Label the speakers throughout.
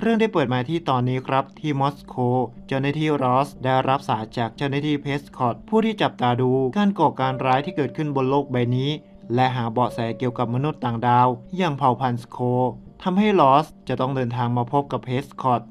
Speaker 1: เรื่องได้เปิดมาที่ตอนนี้ครับที่มอสโกเจ้าหน้าที่รอสได้รับสายจากเจ้าหน้าที่เพสคอตผู้ที่จับตาดูการก่อการร้ายที่เกิดขึ้นบนโลกใบนี้ และหาเบาะแสเกี่ยวกับมนุษย์ต่างดาว อย่างเผ่าพันธุ์สโคทำให้ลอสจะต้องเดินทางมาพบกับเพสคอต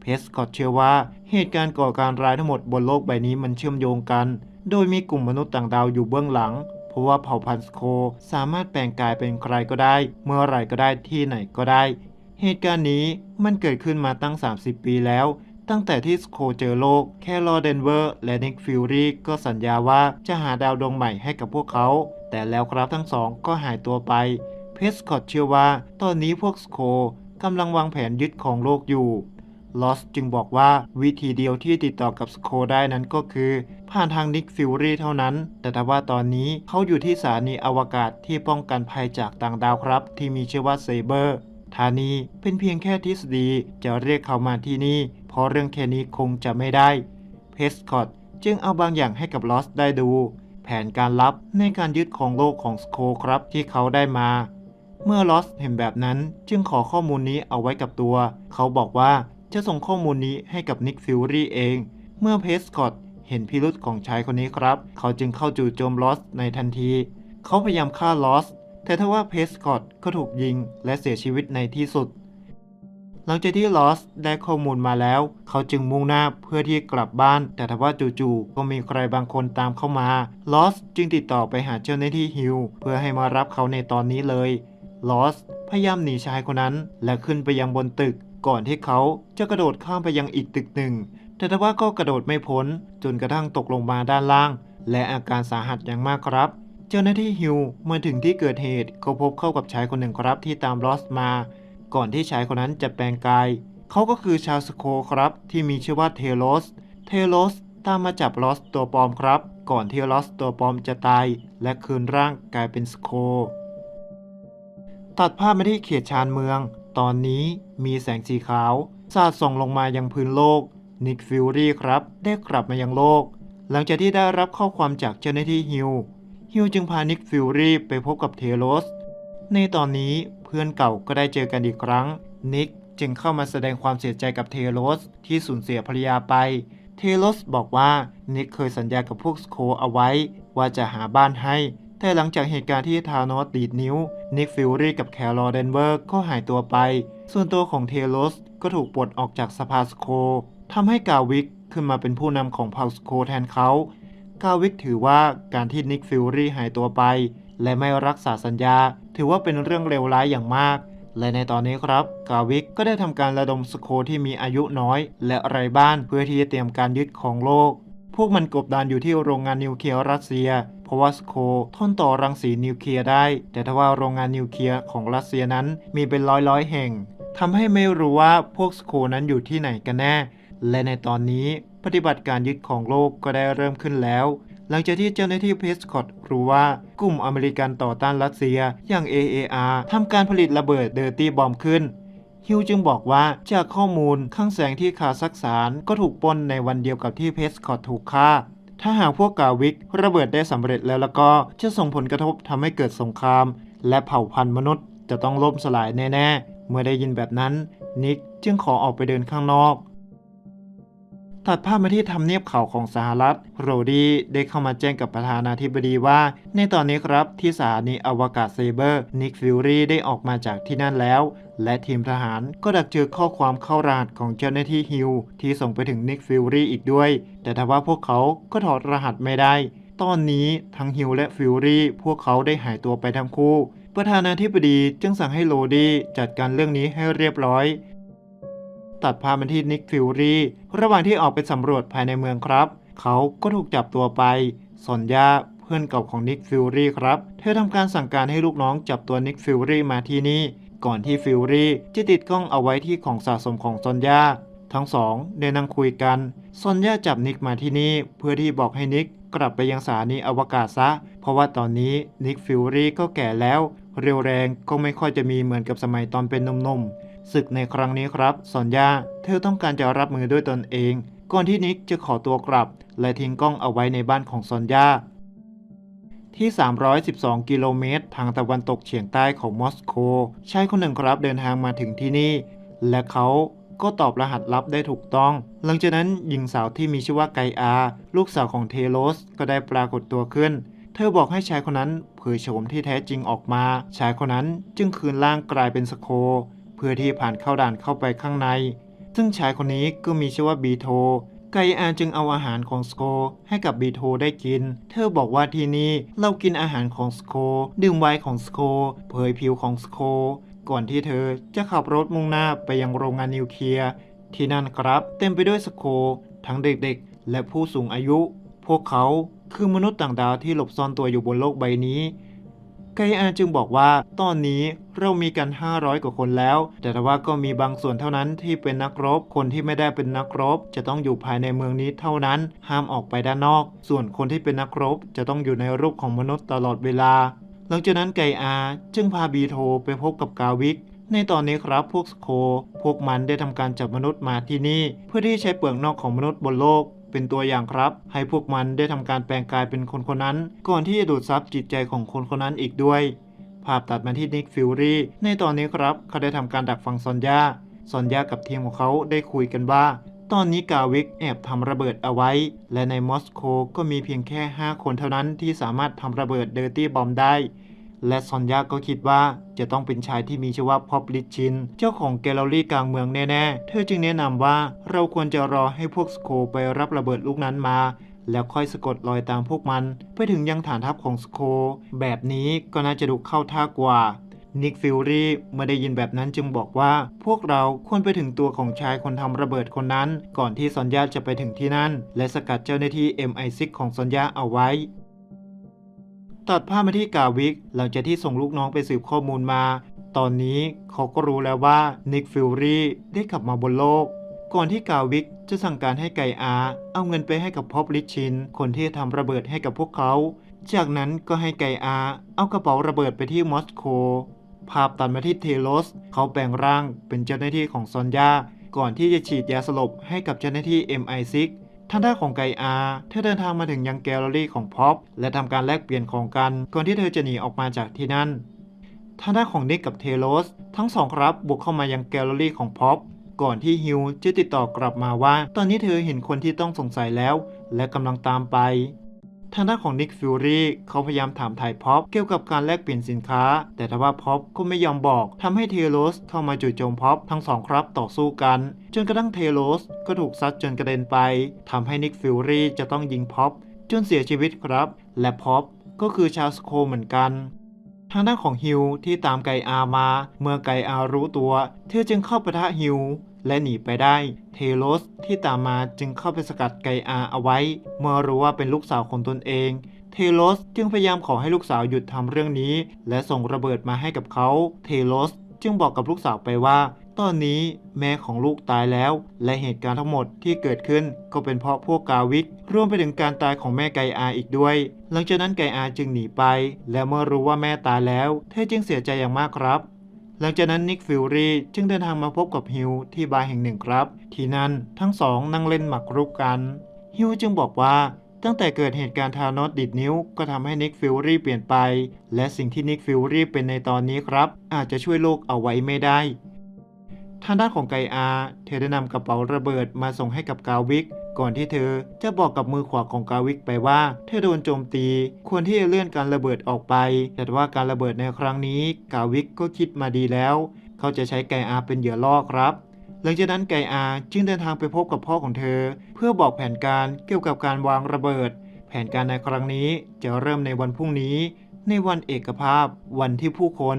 Speaker 1: เพสคอตเชื่อว่าเหตุการณ์ก่อการร้ายทั้งหมดบนโลกใบนี้มันเชื่อมโยงกัน โดยมีกลุ่มมนุษย์ต่างดาวอยู่เบื้องหลังเพราะว่าเผ่าพันธุ์สโคสามารถแปลงกายเป็นใครก็ได้ เมื่อไรก็ได้ที่ไหนก็ได้ เหตุการณ์นี้มันเกิดขึ้นมาตั้ง 30 ปีแล้ว ตั้งแต่ที่สโคเจอโลก แค่รอเดนเวอร์ และนิกฟิลรีก็สัญญาว่าจะหาดาวดวงใหม่ให้กับพวกเขา แต่แล้วครับทั้งสองก็หายตัวไป เพสคอตเชื่อว่า ตอนนี้พวกสโคกำลังวางแผนยึดของโลกอยู่ลอสจึงบอกว่าวิธีเดียวที่ติดต่อกับสโคได้นั้นก็คือ ผ่านทางนิกฟิลรีเท่านั้น แต่ถ้าว่าตอนนี้เขาอยู่ที่สถานีอวกาศที่ป้องกันภัยจากต่างดาวครับ ที่มีชื่อว่าเซเบอร์ ทานีเป็นเพียงแค่ทฤษฎีจะเรียกเขามาที่นี่ เพราะเรื่องแค่นี้คงจะไม่ได้ เพสคอตจึงเอาบางอย่างให้กับลอสได้ดู แผนการลับในการยึดของโลกของสโคครับที่เขาได้มา เมื่อลอสเห็นแบบนั้นจึงขอข้อมูลนี้เอาไว้กับตัว เขาบอกว่าจะส่งข้อมูลนี้ให้กับนิกฟิลรีเอง เมื่อเพสคอตเห็นพิรุษของชายคนนี้ครับ เขาจึงเข้าจู่โจมลอสในทันที เขาพยายามฆ่าลอส แต่ทว่าเพสคอตก็ถูกยิงและเสียชีวิตในที่สุด หลังจากที่ลอสได้ข้อมูลมาแล้ว เขาจึงมุ่งหน้าเพื่อที่กลับบ้าน แต่ทว่าจู่ๆก็มีใครบางคนตามเข้ามาลอสจึงติดต่อไปหาเจ้าหน้าที่ฮิวเพื่อให้มารับเขาในตอนนี้เลยลอสพยายามหนีชายคนนั้น และขึ้นไปยังบนตึก ก่อนที่เขาจะกระโดดข้ามไปยังอีกตึกหนึ่ง แต่ทว่าก็กระโดดไม่พ้นจนกระทั่งตกลงมาด้านล่าง และอาการสาหัสอย่างมากครับ เจ้าหน้าที่ฮิวมาถึงที่เกิดเหตุก็พบเข้ากับชายคนหนึ่งครับที่ตามลอสมา ก่อนที่ชายคนนั้นจะแปลงกาย เขาก็คือชาวสโคครับ ที่มีชื่อว่าเทโลส เทโลสตามมาจับลอสตัวปลอมครับ ก่อนที่ลอสตัวปลอมจะตาย และคืนร่างกลายเป็นสโค ตัดภาพมาที่เขตชานเมือง ตอนนี้มีแสงสีขาว สาดส่องลงมายังพื้นโลกนิกฟิลรี่ครับ ได้กลับมายังโลก หลังจากที่ได้รับข้อความจากเจ้าหน้าที่ฮิว ฮิวจึงพานิกฟิลรี่ไปพบกับเทโลสในตอนนี้เพื่อนเก่าก็ได้เจอกันอีกครั้ง นิกจึงเข้ามาแสดงความเสียใจกับเทโลสที่สูญเสียภรรยาไป เทโลสบอกว่านิกเคยสัญญากับพวกสโคเอาไว้ ว่าจะหาบ้านให้ แต่หลังจากเหตุการณ์ที่ทานอสดีดนิ้ว นิกฟิลรี่กับแคลร์เดนเบอร์ก็หายตัวไป ส่วนตัวของเทโลสก็ถูกปลดออกจากสภาสโคทำให้กาวิกขึ้นมาเป็นผู้นำของเผ่าสโคแทนเขา กาวิกถือว่าการที่นิกฟิลรี่หายตัวไป และไม่รักษาสัญญา ถือว่าเป็นเรื่องเลวร้ายอย่างมาก และในตอนนี้ครับ กาวิกก็ได้ทำการระดมสโคที่มีอายุน้อย และไร้บ้านเพื่อที่จะเตรียมการยึดของโลก พวกมันกบดานอยู่ที่โรงงานนิวเคลียร์รัสเซียเพราะว่าสโคทนต่อรังสีนิวเคลียร์ได้ แต่ทว่าโรงงานนิวเคลียร์ของรัสเซียนั้นมีเป็นร้อยร้อยๆแห่งทำให้ไม่รู้ว่าพวกสโคนั้นอยู่ที่ไหนกันแน่ และในตอนนี้ ปฏิบัติการยึดของโลกก็ได้เริ่มขึ้นแล้ว หลังจากที่เจ้าหน้าที่เพสคอตรู้ว่ากลุ่มอเมริกันต่อต้านรัสเซียอย่าง AAR ทำการผลิตระเบิดเดอร์ตี้บอมขึ้นฮิวจึงบอกว่าจากข้อมูลข้างแสงที่คาซักสถานก็ถูกปนในวันเดียวกับที่เพสคอตถูกฆ่า ถ้าหากพวกกาวิกระเบิดได้สำเร็จแล้วแล้วก็จะส่งผลกระทบทำให้เกิดสงคราม และเผ่าพันธุ์มนุษย์จะต้องล่มสลายแน่ ๆ เมื่อได้ยินแบบนั้น นิกจึงขอออกไปเดินข้างนอก ตัดภาพมาที่ทำเนียบข่าวของสหรัฐ โรดี้ได้เข้ามาแจ้งกับประธานาธิบดีว่า ในตอนนี้ครับที่สถานีอวกาศเซเบอร์ นิกฟิลรีได้ออกมาจากที่นั่นแล้ว และทีมทหารก็ดักเจอข้อความเข้ารหัสของเจ้าหน้าที่ฮิวที่ส่งไปถึงนิกฟิลรีอีกด้วย แต่ทว่าพวกเขาก็ถอดรหัสไม่ได้ ตอนนี้ทั้งฮิวและฟิลรีพวกเขาได้หายตัวไปทั้งคู่ ประธานาธิบดีจึงสั่งให้โรดี้จัดการเรื่องนี้ให้เรียบร้อย ตัดภาพมาที่นิกฟิลรีระหว่างที่ออกไปสำรวจภายในเมืองครับ เขาก็ถูกจับตัวไปสอนยาเพื่อนเก่าของนิกฟิลรีครับ เธอทำการสั่งการให้ลูกน้องจับตัวนิกฟิลรีมาที่นี่ ก่อนที่ฟิลรีจะติดกล้องเอาไว้ที่ของสะสมของซอนยาทั้งสองได้นั่งคุยกัน ซอนยาจับนิกมาที่นี่เพื่อที่บอกให้นิกกลับไปยังสถานีอวกาศซะ เพราะว่าตอนนี้นิกฟิลรีก็แก่แล้ว เร็วแรงก็ไม่ค่อยจะมีเหมือนกับสมัยตอนเป็นหนุ่มๆ ศึกในครั้งนี้ครับซอนยาเธอต้องการจะรับมือด้วยตนเอง ก่อนที่นิกจะขอตัวกลับ และทิ้งกล้องเอาไว้ในบ้านของซอนยาที่ 312 กิโลเมตร ทางตะวันตกเฉียงใต้ของมอสโกชายคนหนึ่งครับเดินทางมาถึงที่นี่ และเขาก็ตอบรหัสลับได้ถูกต้อง หลังจากนั้นหญิงสาวที่มีชื่อว่าไกอา ลูกสาวของเทโลสก็ได้ปรากฏตัวขึ้น เธอบอกให้ชายคนนั้นเผยโฉมที่แท้จริงออกมา ชายคนนั้นจึงคืนร่างกลายเป็นสโค พื่อที่ผ่านเข้าด่านเข้าไปข้างใน ซึ่งชายคนนี้ก็มีชื่อว่าบีโท ไกอาจึงเอาอาหารของสโคให้กับบีโทได้กิน เธอบอกว่าที่นี่เรากินอาหารของสโคดื่มไวน์ของสโคเผยผิวของสโคก่อนที่เธอจะขับรถมุ่งหน้าไปยังโรงงานนิวเคลียร์ที่นั่นครับ เต็มไปด้วยสโคทั้งเด็กๆ และผู้สูงอายุ พวกเขาคือมนุษย์ต่างดาวที่หลบซ่อนตัวอยู่บนโลกใบนี้ ไกอาจึงบอกว่าตอนนี้เรามีกัน 500 กว่าคนแล้ว แต่ว่าก็มีบางส่วนเท่านั้นที่เป็นนักรบ คนที่ไม่ได้เป็นนักรบ จะต้องอยู่ภายในเมืองนี้เท่านั้น ห้ามออกไปด้านนอก ส่วนคนที่เป็นนักรบ จะต้องอยู่ในรูปของมนุษย์ตลอดเวลา หลังจากนั้นไกอาจึงพาบีโทไปพบกับกาวิกในตอนนี้ครับพวกสโค พวกมันได้ทำการจับมนุษย์มาที่นี่ เพื่อที่ใช้เปลือกนอกของมนุษย์บนโลก เป็นตัวอย่างครับ ให้พวกมันได้ทำการแปลงกายเป็นคนคนนั้น ก่อนที่จะดูดซับจิตใจของคนคนนั้นอีกด้วย ภาพตัดมาที่นิกฟิลรี่ในตอนนี้ครับเขาได้ทำการดักฟังซอนยาซอนยากับทีมของเขาได้คุยกันว่าตอนนี้กาวิกแอบทำระเบิดเอาไว้ และในมอสโกก็มีเพียงแค่ 5 คนเท่านั้นที่สามารถทำระเบิดเดอร์ตี้บอมได้ และซอนยาก็คิดว่าจะต้องเป็นชายที่มีชื่อว่าพอปลิชชิน เจ้าของแกลเลอรี่กลางเมืองแน่ๆ เธอจึงแนะนำว่าเราควรจะรอให้พวกสโคไปรับระเบิดลูกนั้นมา แล้วค่อยสะกดรอยตามพวกมัน ไปถึงยังฐานทัพของสโค แบบนี้ก็น่าจะดูเข้าท่ากว่านิกฟิลรี่เมื่อได้ยินแบบนั้นจึงบอกว่า พวกเราควรไปถึงตัวของชายคนทำระเบิดคนนั้น ก่อนที่ซอนยาจะไปถึงที่นั่น และสกัดเจ้าหน้าที่ MI6 ของซอนยาเอาไว้ ตัดภาพมาที่กาวิก หลังจากที่ส่งลูกน้องไปสืบข้อมูลมา ตอนนี้เขาก็รู้แล้วว่านิกฟิลรี่ได้กลับมาบนโลก ก่อนที่กาวิกจะสั่งการให้ไก่อา เอาเงินไปให้กับพอปลิชชิน คนที่ทำระเบิดให้กับพวกเขา จากนั้นก็ให้ไก่อา เอากระเป๋าระเบิดไปที่มอสโก ภาพตัดมาที่เทโลส เขาแปลงร่างเป็นเจ้าหน้าที่ของซอนยา ก่อนที่จะฉีดยาสลบให้กับเจ้าหน้าที่ MI6 ทางด้านของไกอาเธอเดินทางมาถึงยังแกลเลอรี่ของพ็อปและทำการแลกเปลี่ยนของกันก่อนที่เธอจะหนีออกมาจากที่นั่นทางด้านของนิกกับเทโลสทั้งสองครับบุกเข้ามายังแกลเลอรี่ของพ็อปก่อนที่ฮิวจะติดต่อกลับมาว่า ตอนนี้เธอเห็นคนที่ต้องสงสัยแล้ว และกำลังตามไป ทางด้านของนิกฟิวรี่เขาพยายามถามถ่ายพ็อปเกี่ยวกับการแลกเปลี่ยนสินค้า แต่ทว่าพ็อปก็ไม่ยอมบอกทำให้เทโลสเข้ามาจู่โจมพ็อปทั้งสองครับต่อสู้กัน จนกระทั่งเทโลสก็ถูกซัดจนกระเด็นไปทำให้นิกฟิวรี่จะต้องยิงพ็อปจนเสียชีวิตครับ และพ็อปก็คือชาวสโคเหมือนกัน ทางด้านของฮิวที่ตามไกอามา เมื่อไกอารู้ตัว เธอจึงเข้าปะทะฮิวและหนีไปได้ เทโลสที่ตามมาจึงเข้าไปสกัดไกอาเอาไว้ เมื่อรู้ว่าเป็นลูกสาวของตนเอง เทโลสจึงพยายามขอให้ลูกสาวหยุดทำเรื่องนี้ และส่งระเบิดมาให้กับเขา เทโลสจึงบอกกับลูกสาวไปว่า ตอนนี้แม่ของลูกตายแล้ว และเหตุการณ์ทั้งหมดที่เกิดขึ้นก็เป็นเพราะพวกกาวิกรวมไปถึงการตายของแม่ไกอาอีกด้วย หลังจากนั้นไกอาจึงหนีไป และเมื่อรู้ว่าแม่ตายแล้ว เธอจึงเสียใจอย่างมากครับ หลังจากนั้นนิกฟิลรีจึงเดินทางมาพบกับฮิวที่บาร์แห่งหนึ่งครับ ที่นั่นทั้งสองนั่งเล่นหมากรุกกัน ฮิวจึงบอกว่าตั้งแต่เกิดเหตุการณ์ทานอสดิดนิ้ว ก็ทำให้นิกฟิลรีเปลี่ยนไป และสิ่งที่นิกฟิลรีเป็นในตอนนี้ครับ อาจจะช่วยโลกเอาไว้ไม่ได้ ทางด้านของไกอาเธอได้นำกระเป๋าระเบิดมาส่งให้กับกาวิก ก่อนที่เธอจะบอกกับมือขวาของกาวิกไปว่า เธอโดนโจมตี ควรที่จะเลื่อนการระเบิดออกไป แต่ว่าการระเบิดในครั้งนี้กาวิกก็คิดมาดีแล้ว เขาจะใช้ไกอาเป็นเหยื่อล่อครับหลังจากนั้นไกอาจึงเดินทางไปพบกับพ่อของเธอ เพื่อบอกแผนการเกี่ยวกับการวางระเบิด แผนการในครั้งนี้จะเริ่มในวันพรุ่งนี้ ในวันเอกภาพ วันที่ผู้คน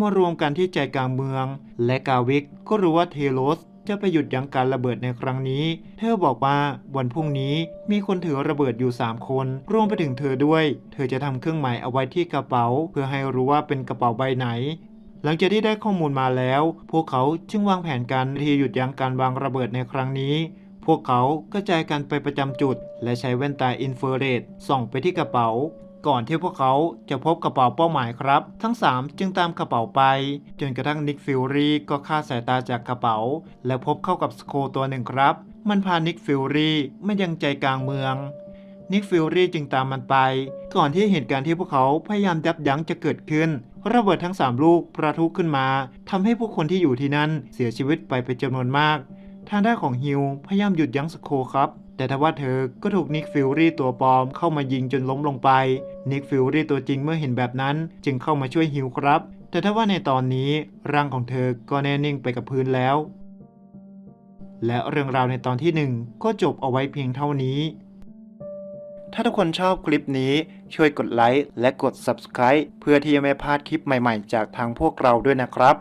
Speaker 1: มารวมกันที่ใจกลางเมือง และกาวิกก็รู้ว่าเทโลสจะไปหยุดยั้งการระเบิดในครั้งนี้ เธอบอกว่าวันพรุ่งนี้มีคนถือระเบิดอยู่ 3 คน รวมไปถึงเธอด้วย เธอจะทำเครื่องหมายเอาไว้ที่กระเป๋า เพื่อให้รู้ว่าเป็นกระเป๋าใบไหน หลังจากที่ได้ข้อมูลมาแล้ว พวกเขาจึงวางแผนการที่หยุดยั้งการวางระเบิดในครั้งนี้ พวกเขากระจายกันไปประจำจุด และใช้แว่นตาอินฟราเรดส่องไปที่กระเป๋า ก่อนที่พวกเขาจะพบกระเป๋าเป้าหมายครับ ทั้ง 3 จึงตามกระเป๋าไป จนกระทั่งนิกฟิลรีก็คาสายตาจากกระเป๋า และพบเข้ากับสโคตัวหนึ่งครับ มันพานิกฟิลรี่มายังใจกลางเมือง นิกฟิลรีจึงตามมันไป ก่อนที่เหตุการณ์ที่พวกเขาพยายามยับยั้งจะเกิดขึ้นระเบิดทั้ง 3 ลูกประทุขึ้นมาทำให้ผู้คนที่อยู่ที่นั่นเสียชีวิตไปเป็นจำนวนมาก ทางด้านของฮิวพยายามหยุดยั้งสโคครับ แต่ทว่าเธอก็ถูกนิกฟิลรี่ตัวปลอมเข้ามายิงจนล้มลงไป นิกฟิลรี่ตัวจริงเมื่อเห็นแบบนั้น จึงเข้ามาช่วยฮิวครับ แต่ถ้าว่าในตอนนี้ร่างของเธอก็แน่นิ่งไปกับพื้นแล้ว และเรื่องราวในตอนที่หนึ่งก็จบเอาไว้เพียงเท่านี้ ถ้าทุกคนชอบคลิปนี้ช่วยกดไลค์และกด Subscribe เพื่อที่จะไม่พลาดคลิปใหม่ๆ จากทางพวกเราด้วยนะครับ